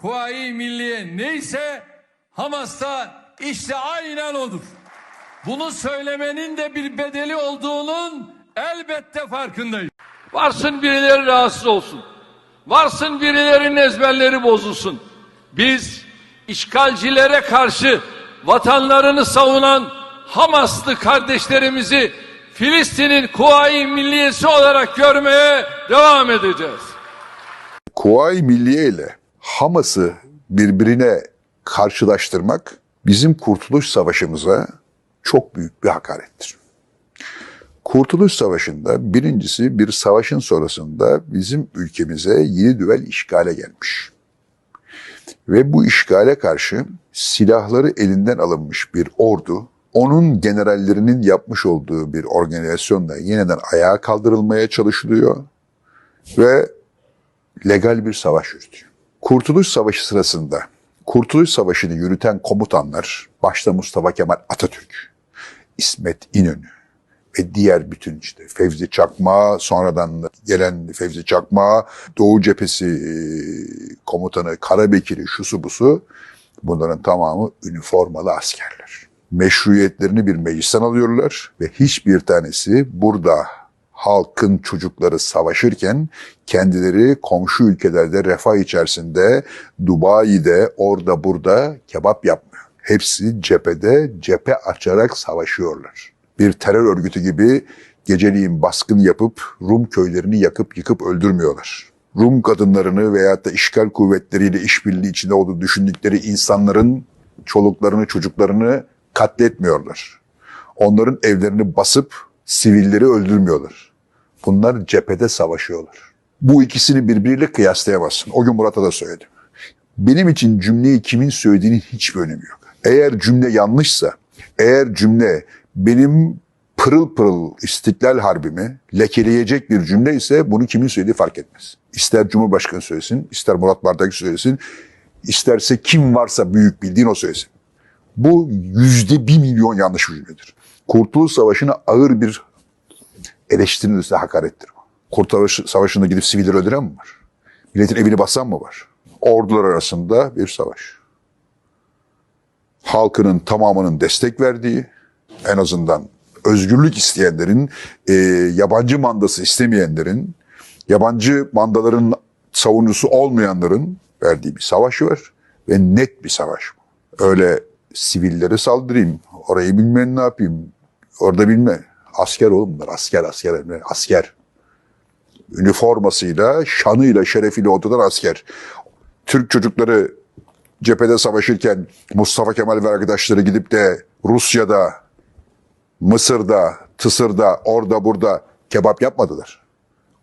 Kuvayi Milliye neyse Hamas'ta işte aynen odur. Bunu söylemenin de bir bedeli olduğunun elbette farkındayım. Varsın birileri rahatsız olsun. Varsın birilerinin ezberleri bozulsun. Biz işgalcilere karşı vatanlarını savunan Hamaslı kardeşlerimizi Filistin'in Kuvayi Milliyesi olarak görmeye devam edeceğiz. Kuvayi Milliye ile Hamas'ı birbirine karşılaştırmak bizim Kurtuluş Savaşımıza çok büyük bir hakarettir. Kurtuluş Savaşı'nda birincisi bir savaşın sonrasında bizim ülkemize yeni düvel işgale gelmiş. Ve bu işgale karşı silahları elinden alınmış bir ordu, onun generallerinin yapmış olduğu bir organizasyonla yeniden ayağa kaldırılmaya çalışılıyor ve legal bir savaş yürütüyor. Kurtuluş Savaşı sırasında Kurtuluş Savaşı'nı yürüten komutanlar başta Mustafa Kemal Atatürk, İsmet İnönü ve diğer bütün işte Fevzi Çakma, sonradan gelen Fevzi Çakma, Doğu Cephesi e, komutanı Karabekir'i, şusu busu bunların tamamı üniformalı askerler. Meşruiyetlerini bir meclisten alıyorlar ve hiçbir tanesi burada halkın çocukları savaşırken kendileri komşu ülkelerde refah içerisinde Dubai'de orada burada kebap yapmıyor. Hepsi cephede cephe açarak savaşıyorlar. Bir terör örgütü gibi geceliğin baskın yapıp Rum köylerini yakıp yıkıp öldürmüyorlar. Rum kadınlarını veyahut da işgal kuvvetleriyle işbirliği içinde olduğu düşündükleri insanların çoluklarını çocuklarını katletmiyorlar. Onların evlerini basıp sivilleri öldürmüyorlar. Bunlar cephede savaşıyorlar. Bu ikisini birbiriyle kıyaslayamazsın. O gün Murat'a da söyledim. Benim için cümleyi kimin söylediğinin hiçbir önemi yok. Eğer cümle yanlışsa, eğer cümle benim pırıl pırıl İstiklal Harbimi lekeleyecek bir cümle ise bunu kimin söylediği fark etmez. İster Cumhurbaşkanı söylesin, ister Murat Bardakçı söylesin, isterse kim varsa büyük bildiğin o söylesin. Bu yüzde bir milyon yanlış bir cümledir. Kurtuluş Savaşı'na ağır bir eleştirinin üstüne hakarettir bu. Kurtuluş Savaşı'nda gidip sivilleri öldüren mi var? Milletin evini basan mı var? Ordular arasında bir savaş. Halkının tamamının destek verdiği, en azından özgürlük isteyenlerin, e, yabancı mandası istemeyenlerin, yabancı mandaların savunucusu olmayanların verdiği bir savaş var ve net bir savaş bu. Öyle sivillere saldırayım, orayı bilmem ne yapayım, orada bilme. Asker oğlum bunlar, asker, asker, asker. Üniformasıyla, şanıyla, şerefiyle oturan asker. Türk çocukları cephede savaşırken Mustafa Kemal ve arkadaşları gidip de Rusya'da, Mısır'da, Tısır'da, orada burada kebap yapmadılar.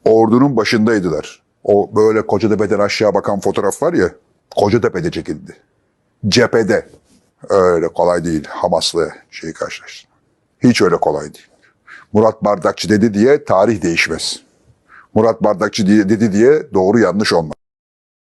Ordunun başındaydılar. O böyle Kocatepe'den aşağı bakan fotoğraf var ya, Kocatepe'de çekildi. Cephede. Öyle kolay değil. Hamas'la şeyi karşılaştım. Hiç öyle kolay değil. Murat Bardakçı dedi diye tarih değişmez. Murat Bardakçı dedi diye doğru yanlış olmaz.